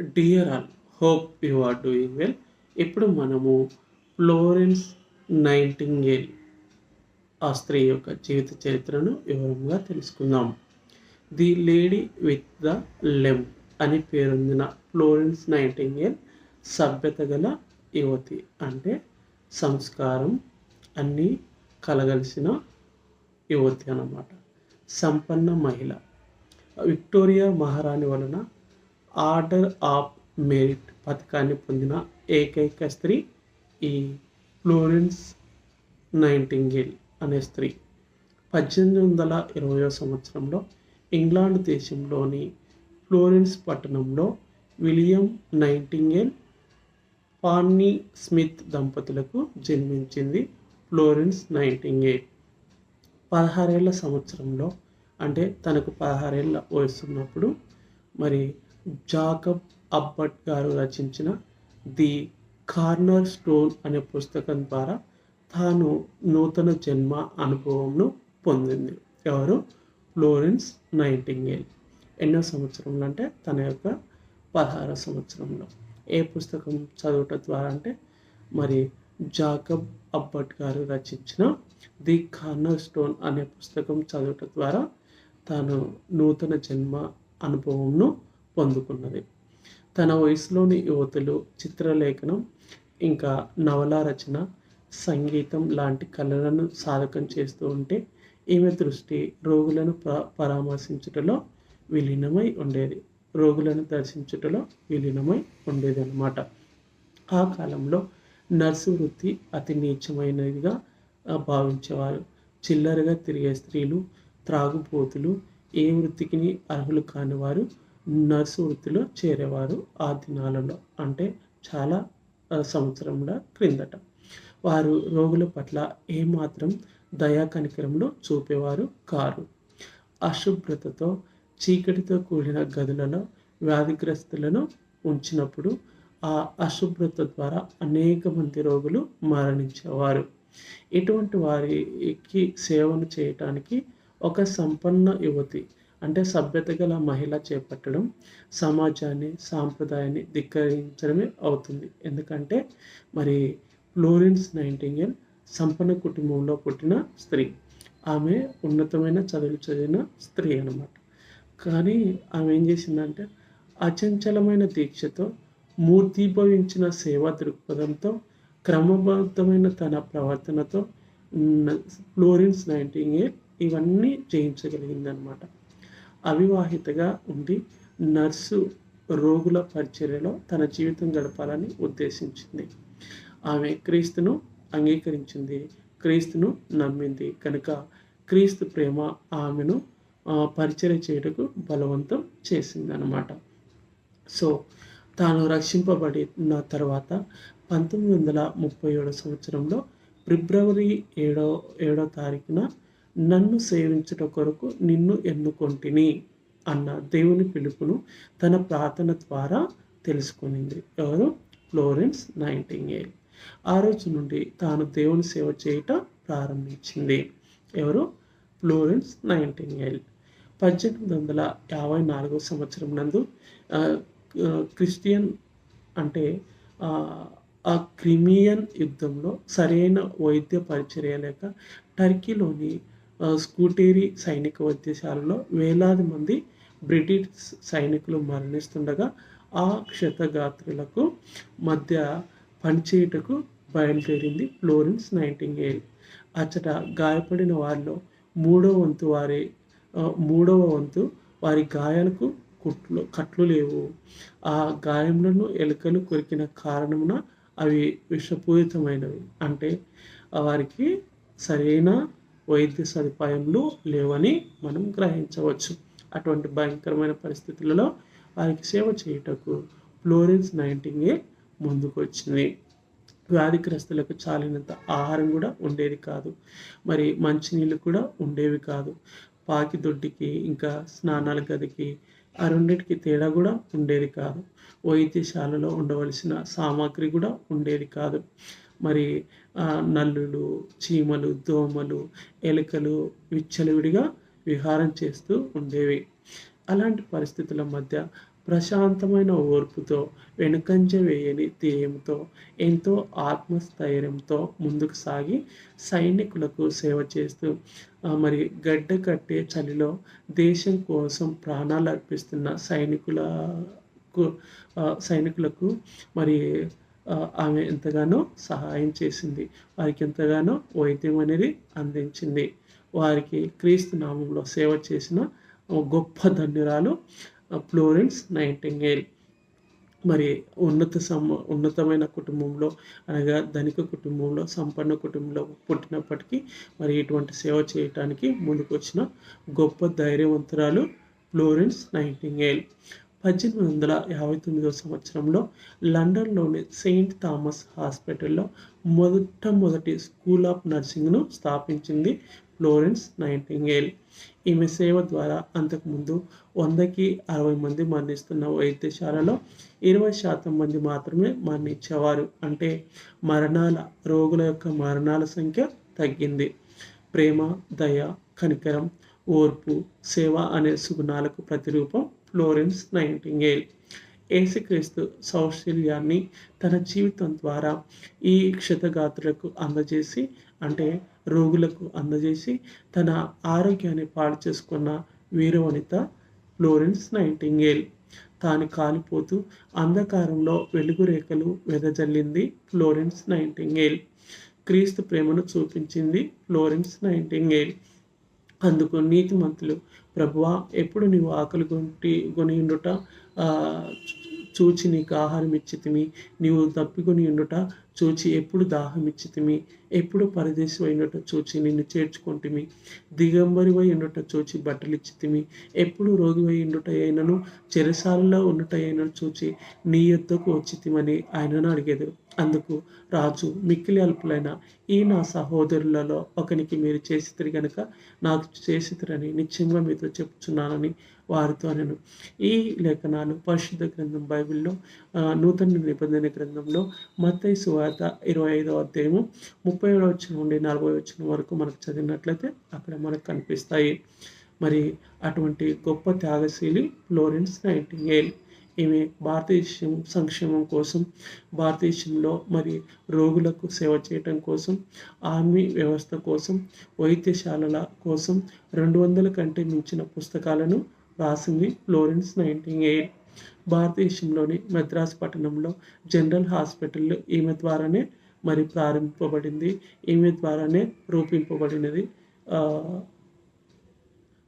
Dear all hope you are doing well ఇప్పుడు మనము Florence నైంటింగేల్ ఆ స్త్రీ యొక్క జీవిత చరిత్రను వివరంగా తెలుసుకుందాం. The lady with the lamp అని పేరొందిన ఫ్లోరెన్స్ నైటింగేల్ సభ్యత గల యువతి అంటే సంస్కారం అన్నీ కలగలిసిన యువతి అన్నమాట. సంపన్న మహిళ. విక్టోరియా మహారాణి వలన ఆర్డర్ ఆఫ్ మెరిట్ పథకాన్ని పొందిన ఏకైక స్త్రీ ఈ ఫ్లోరెన్స్ నైంటింగేల్ అనే స్త్రీ. పద్దెనిమిది వందల ఇరవయో సంవత్సరంలో ఇంగ్లాండ్ దేశంలోని ఫ్లోరెన్స్ పట్టణంలో విలియం నైంటింగేల్ పాన్నీ స్మిత్ దంపతులకు జన్మించింది ఫ్లోరెన్స్ నైంటింగేల్. పదహారేళ్ళ సంవత్సరంలో అంటే తనకు పదహారేళ్ళ వయసున్నప్పుడు మరి జాకబ్ అబ్బట్ గారు రచించిన ది కార్నర్ స్టోన్ అనే పుస్తకం ద్వారా తాను నూతన జన్మ అనుభవంను పొందింది. ఎవరు? Florence Nightingale. ఎన్నో సంవత్సరంలో అంటే తన యొక్క పదహార సంవత్సరంలో. ఏ పుస్తకం చదవటం ద్వారా అంటే మరి జాకబ్ అబ్బట్ గారు రచించిన ది కార్నర్ స్టోన్ అనే పుస్తకం చదవటం ద్వారా తాను నూతన జన్మ అనుభవంను పొందుకున్నది. తన వయసులోని యువతులు చిత్రలేఖనం ఇంకా నవల రచన సంగీతం లాంటి కళలను సాధకం చేస్తూ ఉంటే ఈమె దృష్టి రోగులను ప పరామర్శించుటలో విలీనమై ఉండేది. రోగులను దర్శించుటలో విలీనమై ఉండేది అనమాట ఆ కాలంలో నర్సు వృత్తి అతి నీచమైనదిగా భావించేవారు. చిల్లరగా తిరిగే స్త్రీలు త్రాగుపోతులు ఏ వృత్తికి అర్హులు కానివారు నర్సు వృత్తిలో చేరేవారు ఆ దినాలలో అంటే చాలా సంవత్సరముల క్రిందట. వారు రోగుల పట్ల ఏమాత్రం దయా కనికరంలో చూపేవారు కారు. అశుభ్రతతో చీకటితో కూడిన గదులలో వ్యాధిగ్రస్తులను ఉంచినప్పుడు ఆ అశుభ్రత ద్వారా అనేక మంది రోగులు మరణించేవారు. ఇటువంటి వారికి సేవను చేయటానికి ఒక సంపన్న యువతి అంటే సభ్యత గల మహిళ చేపట్టడం సమాజాన్ని సాంప్రదాయాన్ని ధిక్కరించడమే అవుతుంది. ఎందుకంటే మరి ఫ్లోరెన్స్ నైంటింగల్ సంపన్న కుటుంబంలో పుట్టిన స్త్రీ. ఆమె ఉన్నతమైన చదువులు చదివిన స్త్రీ అన్నమాట. కానీ ఆమె ఏం చేసిందంటే అచంచలమైన దీక్షతో మూర్తిభవించిన సేవా దృక్పథంతో క్రమబద్ధమైన తన ప్రవర్తనతో ఫ్లోరెన్స్ నైంటింగేల్ ఇవన్నీ జయించగలిగిందనమాట అవివాహితగా ఉండి నర్సు రోగుల పరిచర్యలో తన జీవితం గడపాలని ఉద్దేశించింది. ఆమె క్రీస్తును అంగీకరించింది. క్రీస్తును నమ్మింది. కనుక క్రీస్తు ప్రేమ ఆమెను పరిచయం చేయటకు చేయుటకు బలవంతం చేసింది అన్నమాట సో తాను రక్షింపబడిన తర్వాత పంతొమ్మిది వందల ముప్పై ఏడో సంవత్సరంలో ఫిబ్రవరి ఏడో ఏడో తారీఖున నన్ను సేవించుట కొరకు నిన్ను ఎన్నుకొంటిని అన్న దేవుని పిలుపును తన ప్రార్థన ద్వారా తెలుసుకునింది. ఎవరు? ఫ్లోరెన్స్ నైంటింగేల్ ఆ రోజు నుండి తాను దేవుని సేవ చేయట ప్రారంభించింది. ఎవరు? ఫ్లోరెన్స్ నైంటింగేల్ పద్దెనిమిది వందల యాభై నాలుగో సంవత్సరం నందు క్రిస్టియన్ అంటే ఆ, క్రిమియన్ యుద్ధంలో సరైన వైద్య పరిచర్య లేక టర్కీలోని స్కూటేరి సైనిక వైద్యశాలలో వేలాది మంది బ్రిటిష్ సైనికులు మరణిస్తుండగా ఆ క్షతగాత్రులకు మధ్య పనిచేయుటకు బయలుదేరింది ఫ్లోరెన్స్ నైంటింగేల్. అచ్చట గాయపడిన వారిలో మూడవ వంతు వారి మూడవ వంతు వారి గాయాలకు కుట్లు కట్లు లేవు. ఆ గాయములను ఎలుకలు కొరికిన కారణమున అవి విషపూరితమైనవి. అంటే వారికి సరైన వైద్య సదుపాయంలో లేవని మనం గ్రహించవచ్చు. అటువంటి భయంకరమైన పరిస్థితులలో వారికి సేవ చేయుటకు ఫ్లోరెన్స్ నైంటింగే ముందుకొచ్చింది. వ్యాధిగ్రస్తులకు చాలినంత ఆహారం కూడా ఉండేది కాదు. మరి మంచినీళ్ళు కూడా ఉండేవి కాదు. పాకి దొడ్డికి ఇంకా స్నానాల గదికి ఆ రెండింటికి తేడా కూడా ఉండేది కాదు. వైద్యశాలలో ఉండవలసిన సామాగ్రి కూడా ఉండేది కాదు. మరి నల్లులు చీమలు దోమలు ఎలుకలు విచ్చలవిడిగా విహారం చేస్తూ ఉండేవి. అలాంటి పరిస్థితుల మధ్య ప్రశాంతమైన ఓర్పుతో వెనుకంజ వేయని ధ్యేయంతో ఎంతో ఆత్మస్థైర్యంతో ముందుకు సాగి సైనికులకు సేవ చేస్తూ మరి గడ్డ కట్టే చలిలో దేశం కోసం ప్రాణాలు అర్పిస్తున్న సైనికులకు సైనికులకు మరి ఆమె ఎంతగానో సహాయం చేసింది. వారికి ఎంతగానో వైద్యం అనేది అందించింది. వారికి క్రీస్తు నామంలో సేవ చేసిన గొప్ప ధన్యురాలు ఫ్లోరెన్స్ నైటింగేల్. మరి ఉన్నత సమ ఉన్నతమైన కుటుంబంలో అనగా ధనిక కుటుంబంలో సంపన్న కుటుంబంలో పుట్టినప్పటికీ మరి ఇటువంటి సేవ చేయటానికి ముందుకు వచ్చిన గొప్ప ధైర్యవంతురాలు ఫ్లోరెన్స్ నైటింగేల్. పద్దెనిమిది వందల యాభై తొమ్మిదవ సంవత్సరంలో లండన్లోని సెయింట్ థామస్ హాస్పిటల్లో మొట్టమొదటి స్కూల్ ఆఫ్ నర్సింగ్ను స్థాపించింది ఫ్లోరెన్స్ నైటింగేల్. ఈమె సేవ ద్వారా అంతకుముందు వందకి అరవై మంది మరణిస్తున్న వైద్యశాలలో ఇరవై శాతం మంది మాత్రమే మరణించేవారు. అంటే మరణాల రోగుల యొక్క మరణాల సంఖ్య తగ్గింది. ప్రేమ దయ కనికరం ఓర్పు సేవ అనే సుగుణాలకు ప్రతిరూపం ఫ్లోరెన్స్ నైంటింగేల్. ఏసుక్రీస్తు సౌశల్యాన్ని తన జీవితం ద్వారా ఈ క్షతగాత్రులకు అందజేసి అంటే రోగులకు అందజేసి తన ఆరోగ్యాన్ని పాడు చేసుకున్న వీరవనిత ఫ్లోరెన్స్ నైటింగేల్. తాను కాలిపోతూ అంధకారంలో వెలుగు రేఖలు వెదజల్లింది ఫ్లోరెన్స్ నైటింగేల్. క్రీస్తు ప్రేమను చూపించింది ఫ్లోరెన్స్ నైటింగేల్. అందుకు నీతిమంతులు ప్రభువా ఎప్పుడు నీవు ఆకలి కొంటి ఉండుట చూచి నీకు ఆహారం ఇచ్చితిమి. నీవు తప్పికొని ఉండుట చూచి ఎప్పుడు దాహం ఇచ్చితిమి. ఎప్పుడు పరదేశం అయినట చూచి నిన్ను చేర్చుకుంటుమి. దిగంబరివై ఉండుట చూచి బట్టలు ఇచ్చితిమి. ఎప్పుడు రోగివై ఉండుట అయినను చెరసాలలో ఉండుట అయినను చూచి నీ యొద్దకు వచ్చితిమని ఆయనను అడిగేదారు అందుకు రాజు మిక్కిలి అల్పులైన ఈ నా సహోదరులలో ఒకనికి మీరు చేసితిరి గనుక నాకు చేసితిరని నిశ్చయంగా మీతో చెప్తున్నానని వారితో నేను ఈ లేఖనాలు పరిశుద్ధ గ్రంథం బైబిల్లో నూతన నిబంధన గ్రంథంలో మత్తయి సువార్త ఇరవై ఐదవ అధ్యాయము ముప్పై ఏడవ వచ్చిన నుండి నలభై వచ్చిన వరకు మనకు చదివినట్లయితే అక్కడ మనకు కనిపిస్తాయి. మరి అటువంటి గొప్ప త్యాగశీలి ఫ్లోరెన్స్ నైంటింగేల్ ఈమె భారతదేశం సంక్షేమం కోసం భారతదేశంలో మరి రోగులకు సేవ చేయటం కోసం ఆర్మీ వ్యవస్థ కోసం వైద్యశాలల కోసం రెండు వందల కంటే మించిన పుస్తకాలను రాసింది ఫ్లోరెన్స్ నైన్టీన్ ఎయిట్ భారతదేశంలోని మద్రాస్ పట్టణంలో జనరల్ హాస్పిటల్ ఈమె ద్వారానే మరి ప్రారంభింపబడింది. ఈమె ద్వారానే రూపింపబడినది.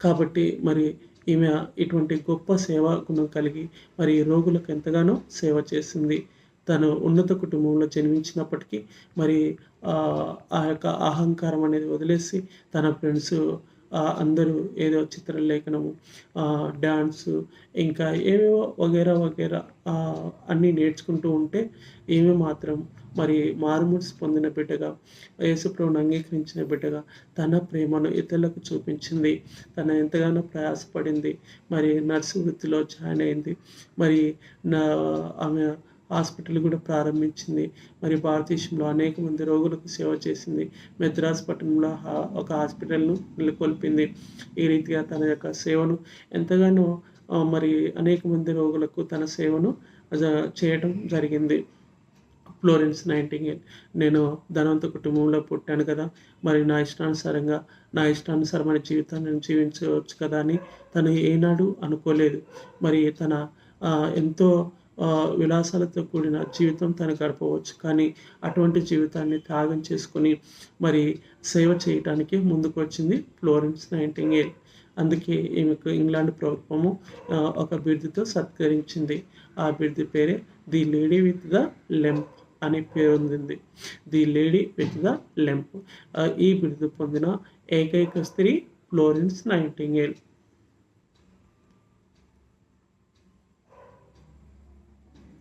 కాబట్టి మరి ఈమె ఇటువంటి గొప్ప సేవా గుణం కలిగి మరి రోగులకు ఎంతగానో సేవ చేసింది. తను ఉన్నత కుటుంబంలో జన్మించినప్పటికీ మరి ఆ యొక్క అహంకారం అనేది వదిలేసి తన ఫ్రెండ్స్ అందరూ ఏదో చిత్రలేఖనము డ్యాన్స్ ఇంకా ఏవేవో వగేరా వగేరా అన్నీ నేర్చుకుంటూ ఉంటే ఈమె మాత్రం మరి మారుమూర్స్ పొందిన బిడ్డగా యేసుప్రభుని అంగీకరించిన బిడ్డగా తన ప్రేమను ఇతరులకు చూపించింది. తన ఎంతగానో ప్రయాసపడింది. మరి నర్సు వృత్తిలో జాయిన్ అయింది. మరి నా ఆమె హాస్పిటల్ కూడా ప్రారంభించింది. మరి భారతదేశంలో అనేక మంది రోగులకు సేవ చేసింది. మెద్రాస్ పట్టణంలో ఒక హాస్పిటల్ను నెలకొల్పింది. ఈ రీతిగా తన యొక్క సేవను ఎంతగానో మరి అనేక మంది రోగులకు తన సేవను చేయడం జరిగింది. Florence Nightingale. నేను ధనవంత కుటుంబంలో పుట్టాను కదా మరి నా ఇష్టానుసారంగా నా ఇష్టానుసారమైన జీవితాన్ని నేను జీవించవచ్చు కదా అని తను ఏనాడు అనుకోలేదు. మరి తన ఎంతో విలాసాలతో కూడిన జీవితం తను గడపవచ్చు. కానీ అటువంటి జీవితాన్ని త్యాగం చేసుకొని మరి సేవ చేయడానికి ముందుకు వచ్చింది ఫ్లోరెన్స్ నైంటింగేల్. అందుకే ఈమెకు ఇంగ్లాండ్ ప్రభుత్వము ఒక బిరుదుతో సత్కరించింది. ఆ బిరుదు పేరే the lady with the lamp అనే పేరు ఉంది the lady with the lamp. ఈ బిరుదు పొందిన ఏకైక స్త్రీ Florence Nightingale.